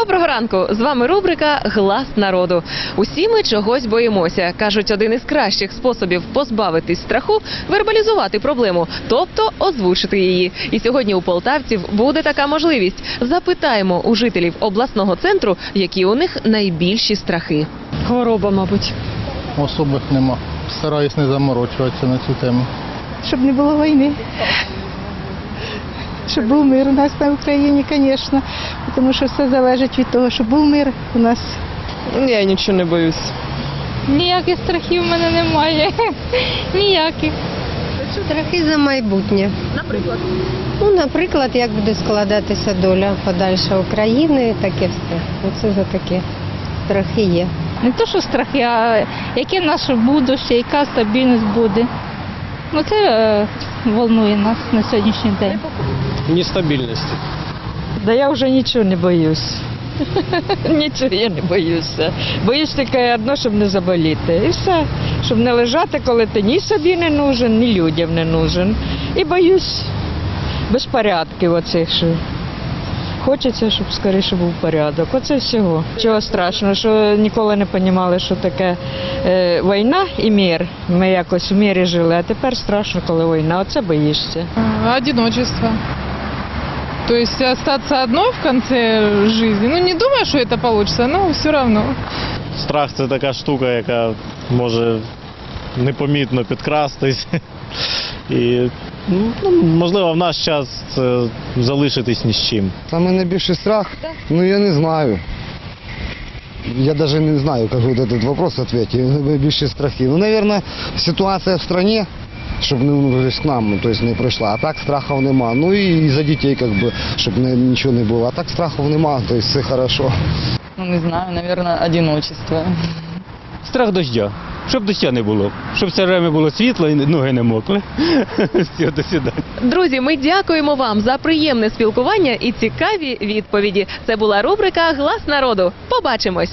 Доброго ранку! З вами рубрика Глас народу. Усі ми чогось боїмося. кажуть, один із кращих способів позбавитись страху вербалізувати проблему, тобто озвучити її. І сьогодні у полтавців буде така можливість. Запитаємо у жителів обласного центру, які у них найбільші страхи. Хвороба, мабуть. Особих нема. Стараюсь не заморочуватися на цю тему. щоб не було війни. Щоб був мир у нас на Україні, звісно. Тому що все залежить від того, щоб був мир у нас. Я нічого не боюсь. Ніяких страхів в мене немає. Ніяких. Страхи за майбутнє. Наприклад? Ну, наприклад, як буде складатися доля подальша України, таке все. Оце за таке страхи є. Не то, що страхи, а яке наше будуще, яка стабільність буде. Ну це е, волнує нас на сьогоднішній день. Нестабільності. Да я вже нічого не боюсь. Нічого я не боюся. Боюсь тільки одно, щоб не заболіти. І все. Щоб не лежати, коли ти ні собі не нужен, ні людям не нужен. І боюсь безпорядків оцих, що хочеться, щоб скоріше був порядок. Оце всього. Чого страшного, що ніколи не розуміли, що таке е, війна і мир. Ми якось в мирі жили, а тепер страшно, коли війна. Оце боїшся. Одиночество. То есть остаться одной в конце жизни. Ну, не думаю, что это получится, но все равно. Страх це така штука, яка може непомітно підкрастись. І ну, можливо в наш час це залишитись ні з чим. Саме найбільший страх? Ну я не знаю. Я даже не знаю, как вот этот вопрос ответить. Найбільші страхи. Ну, наверное, ситуація в стране, щоб не к нам то есть, не прийшла. А так страхів нема. Ну і за дітей, как бы, щоб не, нічого не було. А так страхів нема, то есть, все хорошо. Ну не знаю, наверное, одиночество. Страх дождя. Щоб дощу не було. Щоб все время було світло і ноги не мокли. Все, до свидання. Друзі, ми дякуємо вам за приємне спілкування і цікаві відповіді. Це була рубрика Глас народу. Побачимось.